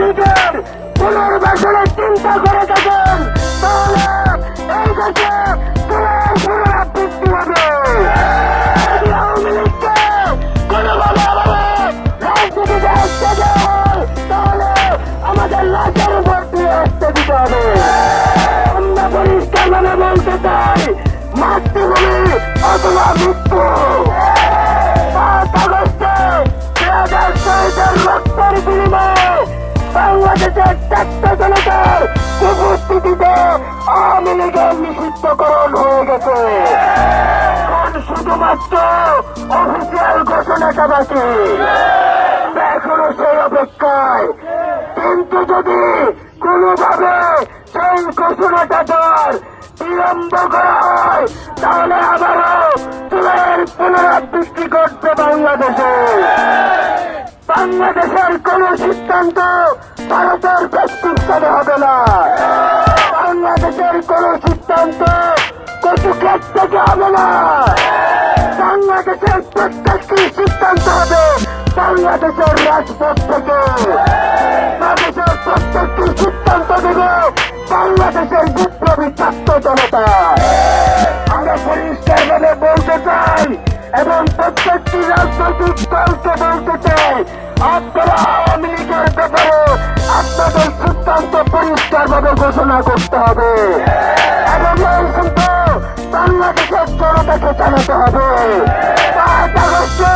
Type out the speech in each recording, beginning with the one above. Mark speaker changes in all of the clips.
Speaker 1: লীগের
Speaker 2: পুনর্বাসনের চিন্তা করে থাকেন। তাহলে এই দেশে আওয়ামী লীগের নিষিদ্ধকরণ হয়ে গেছে। এখন শুধুমাত্র অফিসিয়াল ঘোষণাটা বাকি। এখনও সেই অপেক্ষায়। কিন্তু যদি কোনোভাবে সেই ঘোষণাটা দেওয়ার বিলম্ব করা হয়, তাহলে আবারও চুলের পুনরাবৃত্তি করতে বাংলাদেশে। বাংলাদেশের কোন সিদ্ধান্ত ভারতের প্রেসক্রিপশনে হবে না। বাংলাদেশের কোন সিদ্ধান্ত কচু ক্ষেত থেকে হবে না। বাংলাদেশের প্রত্যেকটি সিদ্ধান্ত হবে বাংলাদেশের রাজপথ থেকে। বাংলাদেশের প্রত্যেকটি সিদ্ধান্ত দেবে বাংলাদেশের বিপ্লবী ছাত্র জনতা। আমরা পরিষ্কার বলতে চাই এবং প্রত্যেকটি রাজনৈতিক দলকে বলতে চাই, আপনারা আওয়ামী লীগের ব্যাপারে আপনাদের সিদ্ধান্ত পরিষ্কার ভাবে ঘোষণা করতে হবে। এবং এই কিন্তু বাংলাদেশের জনতাকে জানাতে হবে। পাঁচ আগস্টে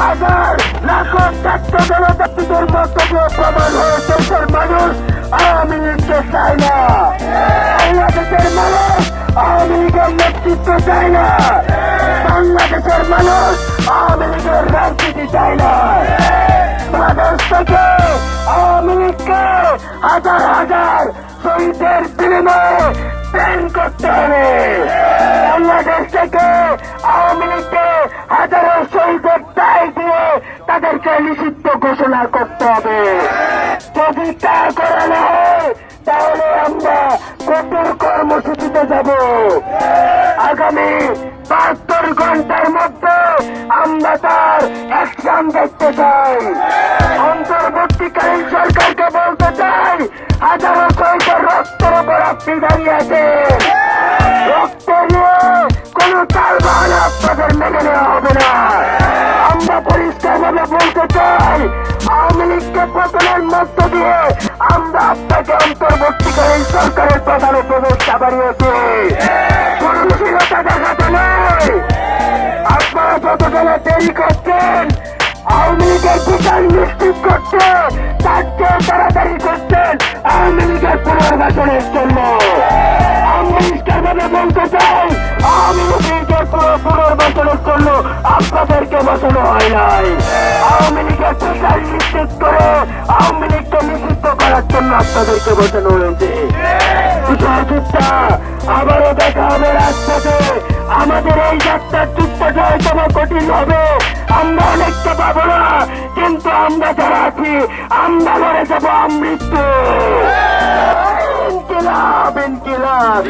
Speaker 2: হাজার লাখো ছাত্র জনজাতিদের মধ্যে দিয়ে প্রমাণ হয়ে দেশের মানুষ আওয়ামী লীগকে চায় না। বাংলাদেশের মানুষ আওয়ামী লীগের নেতৃত্ব চায় না। বাংলাদেশের মানুষ আওয়ামী লীগের রাজনীতি চায় না। বাংলাদেশ থেকে আওয়ামী লীগকে হাজার হাজার শহীদের বিনিময়ে ব্যান করতে হবে। বাংলাদেশ থেকে আওয়ামী লীগকে হাজারো শহীদের দায় তাদেরকে নিষিদ্ধ ঘোষণা করতে হবে। যদি তা করা না হয়, তাহলে আমরা কঠোর কর্মসূচিতে যাব। আগামী বাহাত্তর ঘণ্টার মধ্যে আমরা তার অ্যাকশন দেখতে চাই। অন্তর্বর্তীকালীন সরকারকে বলতে চাই, হাজারো শহীদের রক্তের উপর আপনি দাঁড়িয়ে আছেন। রক্ত নিয়ে কোন তাল বাহানা আপনাদের মেনে নেওয়া হবে না। আমরা পরিষ্কার ভাবে বলতে চাই, আওয়ামী লীগকে পতনের মধ্য দিয়ে আমরা আপনাকে অন্তর্বর্তীকালীন সরকারের প্রধান উপদেষ্টা বাড়িয়েছি সহনশীলতা দেখাতে নেই দেরি করছেন। আওয়ামী লীগের বিচার নিশ্চিত করতে তার চেয়ে তাড়াতাড়ি করছেন আওয়ামী লীগের পুনর্বাসনের জন্য। আপনাদেরকে বসানো নিশ্চিত করার জন্য আপনাদেরকে বসানো হয়েছে। আবারও দেখা হবে রাজপথে। আমাদের এই যাত্রার পাবো না। কিন্তু আমরা যারা আছি আমরা লড়ে যাব আমৃত্যু ইনকিলাব ইনকিলাব।